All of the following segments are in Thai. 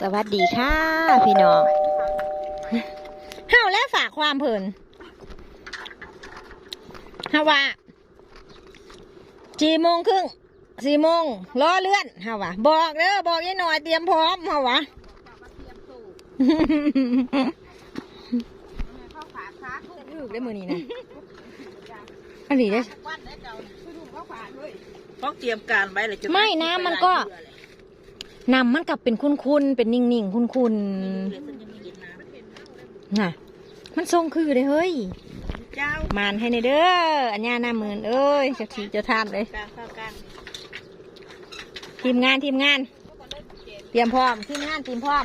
สวัสดีค่ะ พี่น้องเฮาและฝากความเพลินฮาว่าสี่โมงครึ่งสี่โมงล้อเลื่อนฮาวะบอกเด้อบอกยี่หน่อยเตรียมพร้อมฮาวะลูกได้มือนี้นะอันนี้ได้ต้องเตรียมการไว้เลยจะไม่นะมันก็ นำมันกลับเป็นคุ้นๆ เป็นนิ่งๆ คุ้นๆ น่ะ มันทรงคือเลยเฮ้ยเจ้ามานให้ในเด้อ อันญาหน้าหมื่นเอ้ยเจะทีเจะทานเลยกลางเข้ากลางทีมงานทีมงาน เตรียมพร้อม ทีมงานเตรียมพร้อม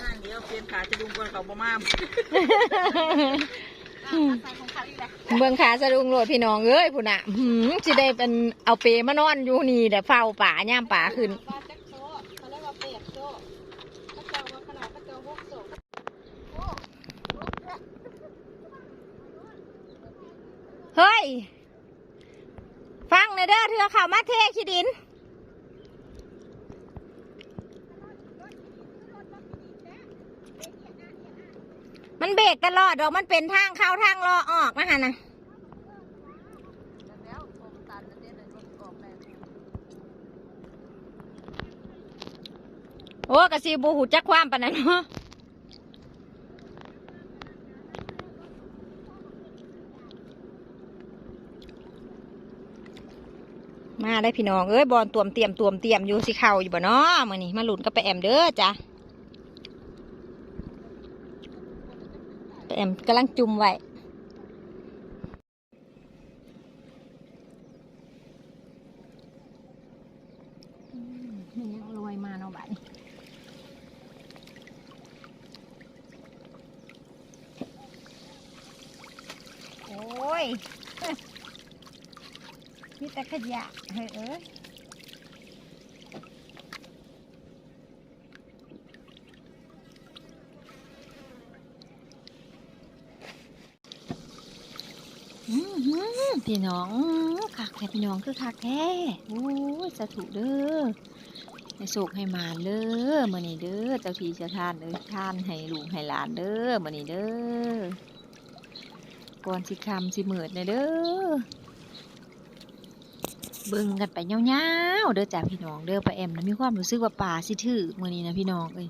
งานเดียวเปลี่ยนขาจะดุงบนเขาบ่มามเบืองขาสะดุงโหลดพี่น้องเอ้ยพุ่นอะหืมสิได้เป็นเอาเปมานอนอยู่นี่แต่เฝ้าป่าย่ามป่าขึ้น เฮ้ย ฟังหน่อยเด้อเธอเข้ามาเทขี้ดิน มันเบรกตลอดดอกมันเป็นทางเข้าทางรอออกนะฮะนะโอ้กะซีบูหูจักความปานนั้นเนาะ มาได้พี่น้องเอ้ยบอลตวมเตรียมตวมเตรียมอยู่สิเข่าอยู่บ่เนาะมื่อนี้มาหลุนกับไปแอมเด้อจ้ะแอมกำลังจุ่มไว้อืมมันยังลอยมาเนาะบ้านนี้โอ้ย ยะเฮ้ยเอ้ยอื้อหือพี่น้องคักแท้พี่น้องคือคักแท้โอ้ยสาธุเด้อให้สุขให้มานเด้อมื้อนี้เด้อเจ้าทีเจ้าทานเด้อทานให้ลูกให้หลานเด้อมื้อนี้เด้อก่อนสิคำสิมืดเด้อเด้อ เบิ่งกันไปยาวๆเด้อจ้าพี่น้องเด้อป้าแอมนะมีความรู้สึกว่าป่าสิถือมื้อนี้นะพี่น้องเอ้ย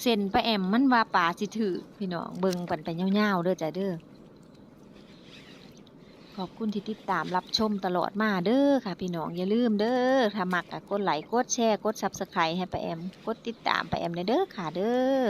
เส้นป้าแอมมันว่าป่าสิถือพี่น้องเบิ่งกันไปยาวๆเด้อจ้าเด้อขอบคุณที่ติดตามรับชมตลอดมาเด้อค่ะ พี่น้องอย่าลืมเด้อถ้ามักก็กดไลค์กดแชร์กดซับสไครต์ให้ป้าแอม กดติดตามป้าแอมเด้อค่ะเด้อ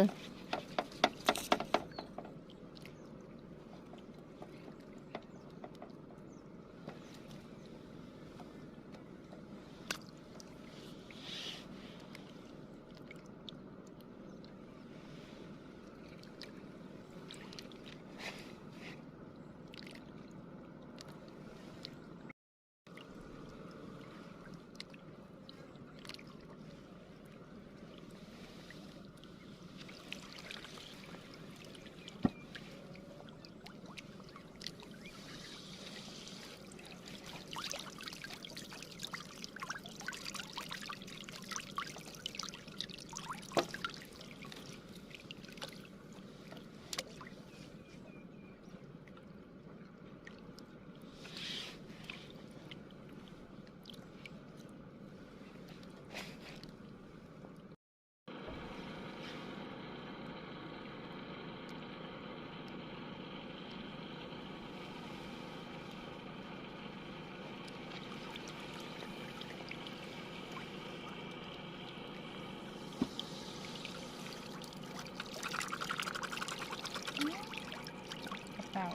า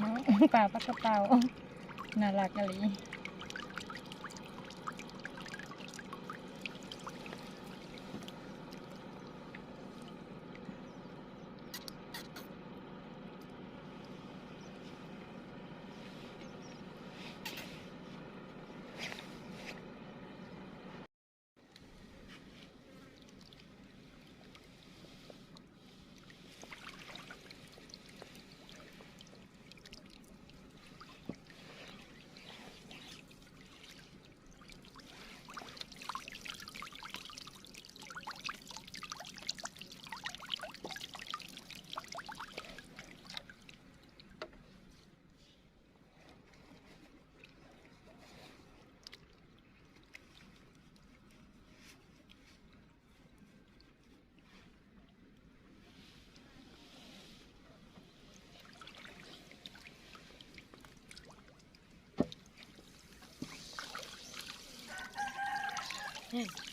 น้องปล่าปากระเป๋าน่ารักกะลี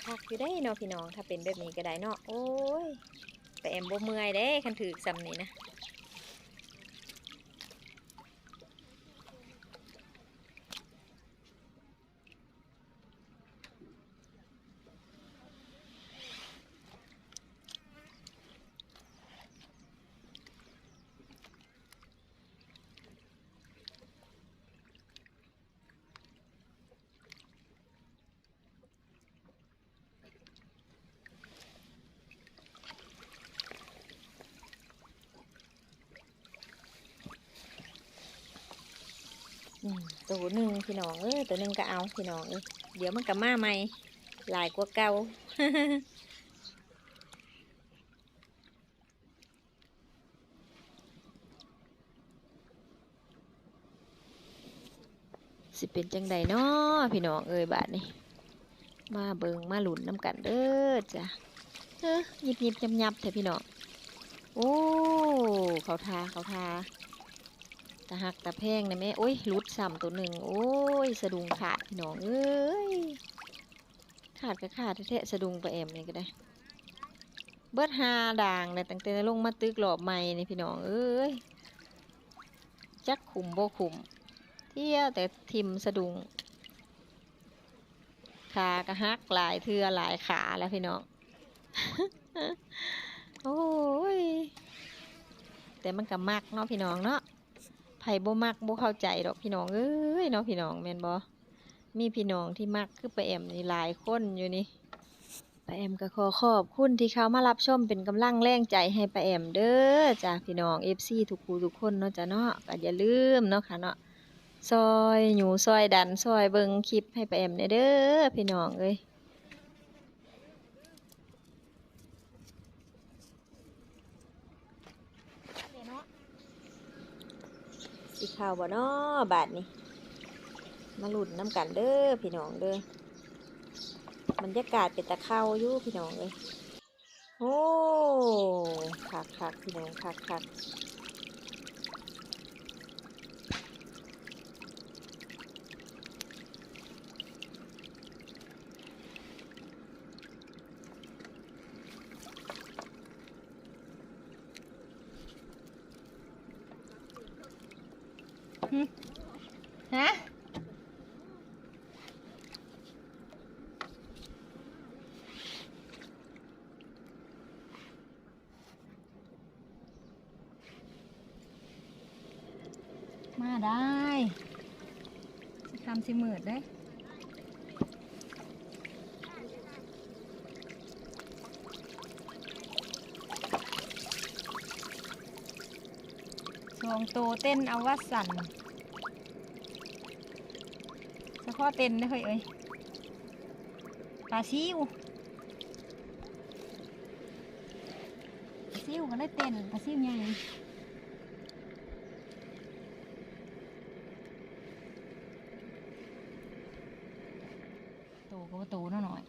คักอยู่ได้เนาะพี่น้องถ้าเป็นแบบนี้ก็ได้เนาะโอ้ยแต่แอมบ่เมื่อยเด้คันถือซ้ำนี่นะ ตัวหนึ่งพี่น้องเอ้ยตัวหนึ่งก็เอาพี่น้องเอ้ยเดี๋ยวมันก็มาใหม่หลายกว่าเก่าสิเป็นจังใดเนาะพี่น้องเอ้ยบาดนี้มาเบิงมาหลุนน้ำกันเด้อจ้ะเออหยิบหยิบยับยับเถอะพี่น้องโอ้เขาทาเขาทา ตะหักตะแพงนะแม่โอ้ยหลุดซ้ำตัวหนึ่งโอ้ยสะดุงขาดพี่น้องเอ้ยขาดก็ขาดแท้ๆสะดุงไปแอมนี่ก็ได้ เบิดหาด่างเลยตั้งแต่ลงมาตึกหลอบใหม่นี่พี่น้องเอ้ยจักขุมโบขุม เที่ยวแต่ทิมสะดุงขากระหักหลายเทือหลายขาแล้วพี่น้องโอ้ยแต่มันก็มักเนาะพี่น้องเนาะ ผ่บ่มักบ่เข้าใจดอกพี่น้องเอ้ยเนาะพี่น้องแม่นบ่มีพี่น้องที่มักคือป้าแอมนี่หลายคนอยู่นี่ป้าแอมก็ขอขอบคุณที่เขามารับชมเป็นกำลังแรงใจให้ป้าแอมเด้อจ้าพี่น้อง FC ทุกผู้ทุกคนเนาะจ้ะเนาะก็อย่าลืมเนาะค่ะเนาะซอยหยูซอยดันซอยเบิงคลิปให้ป้าแอมเนี่ยเด้อพี่น้องเอ้ย ข่าวบ่นอบาทนี่มาหลุดน้ำกันเด้อพี่น้องเด้อบรรยากาศเป็นตะเข้าอยู่พี่น้องเลยโอ้คักคักพี่น้องคักคัก ฮะมาได้ทำสิมืดได้อสองโตวเต้นเอาวัดสั่น เฉพาะเต้นนะเฮ้ยเอ้ยปลาซิวซิวก็ได้เต้นปลาซิวใหญ่ โตก็ว่าโตเนาะหน่อย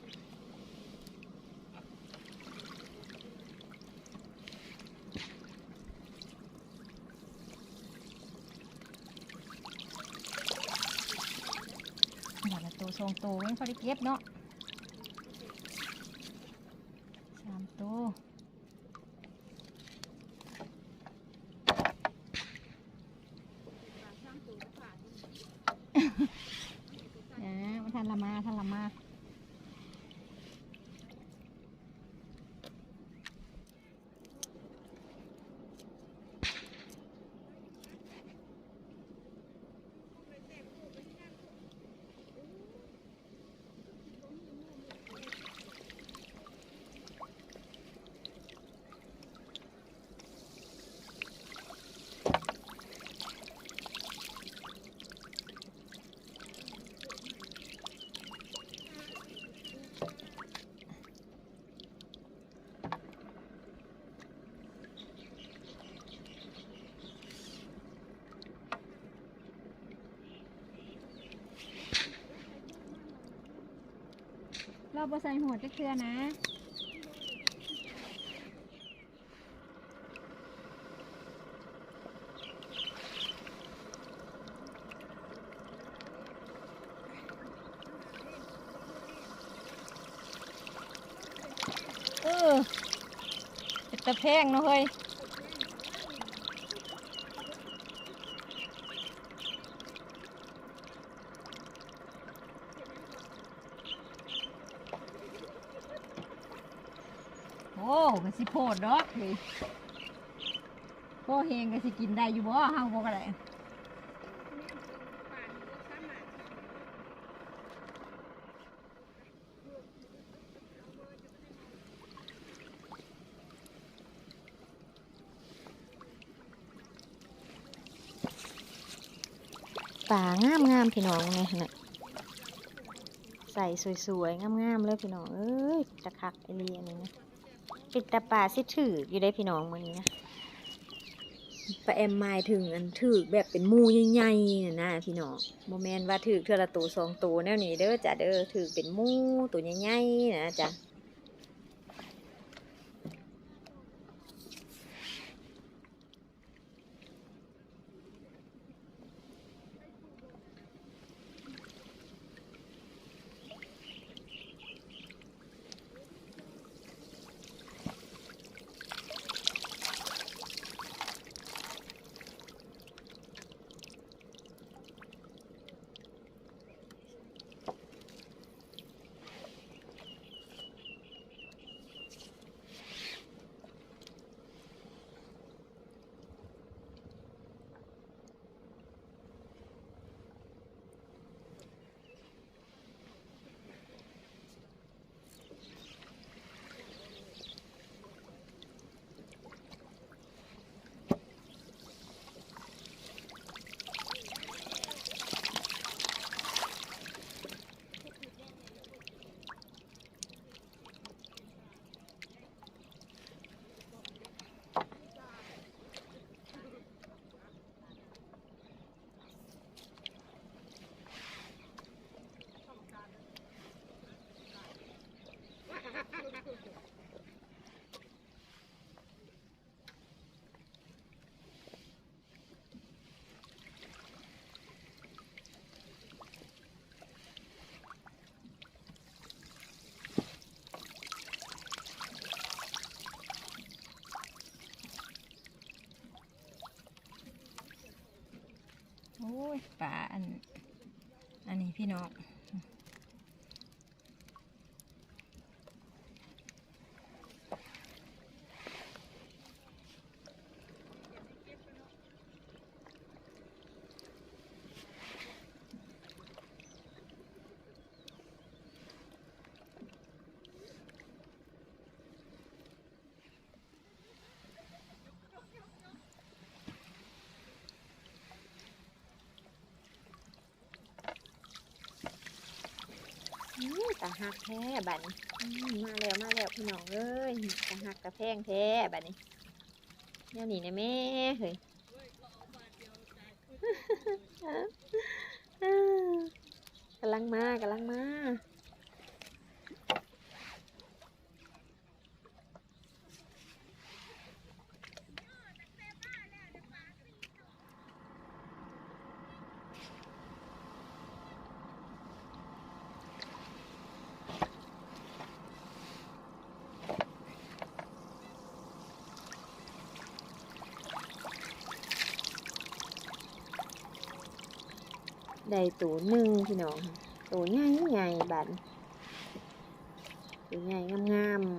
หมด ละโตสองโตยังพอได้เก็บเนาะสามตัว เราบใส่หัวจะเคลือนะเออตะแพงเนาะเฮ้ย เฮ้ยพ่อเฮงก็สิกินได้อยู่บ่เฮาบ่ก็ได้ป่างามงามๆพี่น้องไงน่ะใส่สวยๆงามๆเลยพี่น้องเอ้ยตะคักไอเลียนี่น เปิดตาป่าสิถืออยู่ได้พี่น้องมื้อนี้นะปลาแอมหมายถึงอันถือแบบเป็นหมูใหญ่ๆน่ะนะพี่น้องโมเมนว่าถือเทื่อละตัวสองตัวแนวนี้เด้อจ้ะเด้อถือเป็นหมูตัวใหญ่ๆนะจ้ะ โอ้ยป่าอัน อันนี้พี่น้อง ตาหักแท้บัดนี้มาแล้วมาแล้วพี่น้องเอ้ยตาหักตาแพงแท้บัดนี้แนวนี้นะแม่เฮ้ยกำลังมากำลังมา ได้ตัวหนึ่งพี่น้องตัวใหญ่ใหญ่บัดนี้ตัวใหญ่งามๆ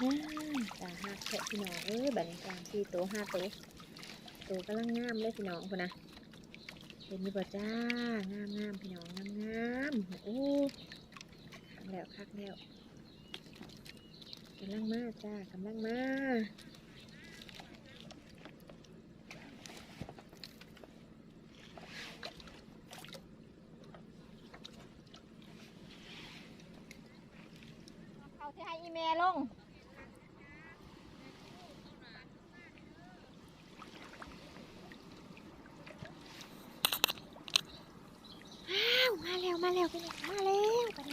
อ้าวตาหักแทะพี่น้องเอ้ยบัดนี้สามสี่ตัวห้าตัวตัวกำลังงามเลยพี่น้องคนนะ เห็นดีบ่จ้างามงามๆพี่น้องงามงามๆโอ้คักแล้วคักแล้วกำลังมาจ้ากำลังมาเขาที่ให้อีเมลลงอ้าว มาแล้วพี่น้องมาแล้วบัน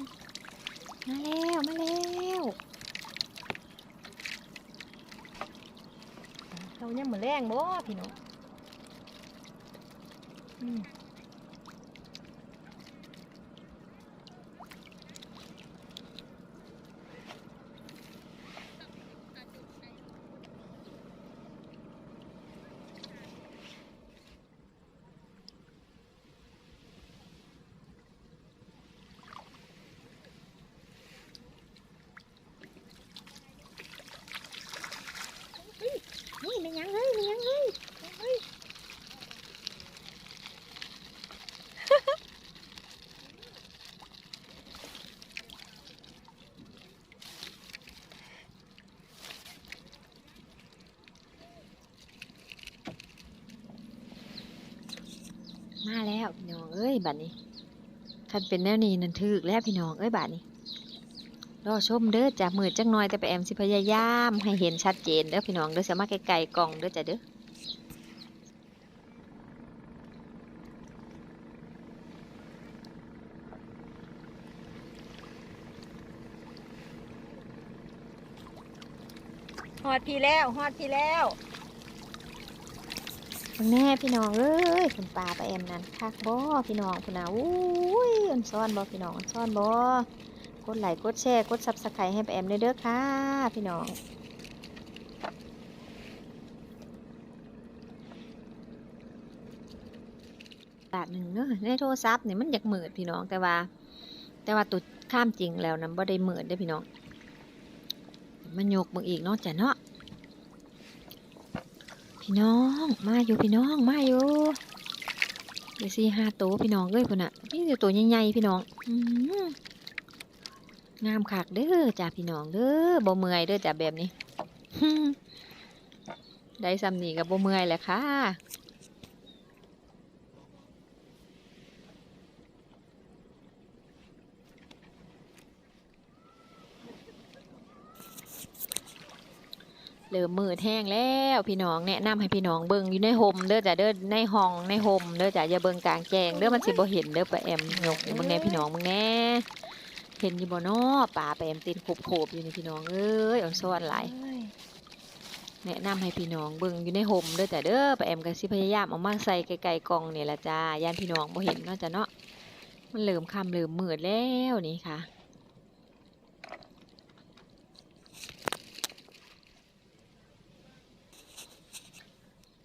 มาแล้วมาแล้วเขายังมือแรงบ่พี่น้องอืมนี่ไม่ยังเฮ้ยไม่ยังเฮ้ยเฮ้ย มาแล้วพี่น้อง เอ้ยบัดนี้คันเป็นแนวนี้นั่นถึกแล้วพี่น้องเอ้ยบัดนี้รอชมเด้อจ้ะมือจังน้อยแต่ไปแอมสิพยายามให้เห็นชัดเจนเด้อพี่น้องเด้อสามารถไกลๆกล่องเด้อจ้ะเด้อฮอดพี่แล้วฮอดพี่แล้ว แน่พี่น้องเอ้ยคุณปลาไปแอมนั่นคักบ่พี่น้องคุณน่ะอุ้ยอันซ่อนบ่พี่น้องอันซ่อนบ่กดไลค์กดแชร์กดซับสไครต์ให้ไปแอมเด้อค่ะ พี่น้องบาทหนึ่งเนอะในโทรศัพท์นี่ยมันอยากเหมือดพี่น้องแต่ว่า แต่ว่าตัวข้ามจริงแล้วนะบ่ได้เหมือดได้พี่น้องมันยกมึงอีกเนาะจ้ะเนาะ พี่น้อง มาอยู่พี่น้อง มาอยู่เดี๋ยวสี่ห้าตัวพี่น้องเอ้ยคนน่ะนี่เดี๋ยวตัวใหญ่ๆพี่น้องงามขากเด้อจ้าพี่น้องเด้อบ่เมื่อยเด้อจ้าแบบนี้ได้ซ้ำนี่กับบ่เมื่อยแหละค่ะ เริ่มมืดแห้งแล้วพี่น้องแนะนำให้พี่น้องเบิ่งอยู่ในโฮมเด้อจ้ะเด้อในห้องในโฮมเด้อจ้ะอย่าเบิ่งกลางแจ้งเด้อมันสิบ่เห็นเด้อปลาแอมยกมึงแน่พี่น้องมึงแน่เห็นอยู่บ่น้อปลาปลาแอมตีนโขบๆอยู่นี่พี่น้องเอ้ยอ่อนซ้อนหลายแนะนำให้พี่น้องเบิ่งอยู่ในโฮมเด้อจ้ะเด้อปลาแอมก็สิพยายามเอามาใส่ไกลๆกล่องนี่ล่ะจ้าย่านพี่น้องบ่เห็นเนาะจ้ะเนาะมันเริ่มค่ำเริ่มมืดแล้วนี่ค่ะ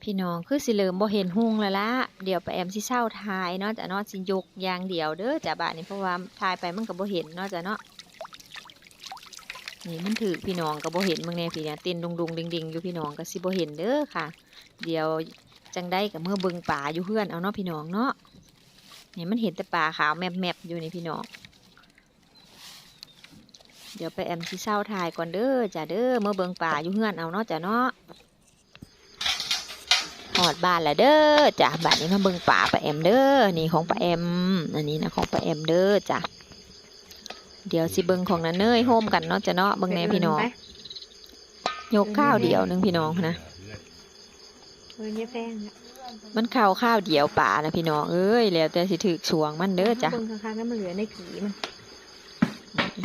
พี่น้องคือสิเริ่มบ่เห็นหุงแล้วละเดี๋ยวไปแอมสิเศร้าทายเนาะจ้ะเนาะสิยกอย่างเดียวเด้อจ้ะบาดนี้เพราะว่าทายไปมันก็บ่เห็นเนาะจ้ะเนาะนี่มันถือพี่น้องก็บ่เห็นมึงแน่พี่เนี่ยเต้นดุงดุงดิงดิงอยู่พี่น้องก็สิบ่เห็นเด้อค่ะ เดี๋ยวจังได้กับเมื่อเบิงป่าอยู่เพื่อนเอาเนาะพี่น้องเนาะนี่มันเห็นแต่ป่าขาวแมบๆอยู่นี่พี่น้องเดี๋ยวไปแอมสิเศร้าทายก่อนเด้อจ้ะเด้อเมื่อเบิงป่าอยู่เพื่อนเอาเนาะจ้ะเนาะ อดบ้านแล้วเด้อจ้ะบ้านนี้มาเบิ่งป่าป้าแอมเด้อนี่ของป้าแอมอันนี้นะของป้าแอมเด้อจ้ะเดี๋ยวสิเบิ่งของนันเนยโฮมกันเนาะจ้ะเนาะเบิ่งแหน่พี่น้องยกข้าวเดียวหนึงพี่น้องนะเออเนี่ยแป้งมันข้าวข้าวเดียวป่านะพี่น้องเอ้ยแล้วแต่สิถึกสวงมันเด้อจ้ะเบิ่งข้างๆนั้นมันเหลือในขีมัน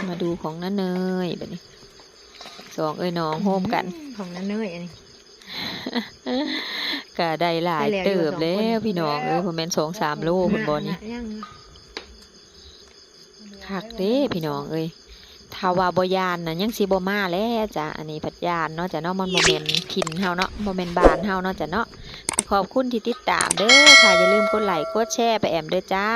มาดูของนันเนยแบบนี้สองเอ้ยน้องโฮมกัน ของนั้นเนยอันนี้ ก็ได้หลายได้แล้วเติบอยู่แล้สองคนวพี่น้องเอ้ยผมเป็นสองสามโลคุณบอนี่ย่างคักเด้พี่น้องเอ้ยถ้าว่าบ่ยานน่ะยังสิบ่มาแล้วจ้ะอันนี้พัดยานเนาะจ้ะเนาะมันบ่แม่นถิ่นเฮาเนาะบ่แม่นบ้านเฮาเนาะจ้ะเนาะขอบคุณที่ติดตามเด้อค่ะอย่าลืมกดไลค์กดแชร์ไปแอมเด้อจ้า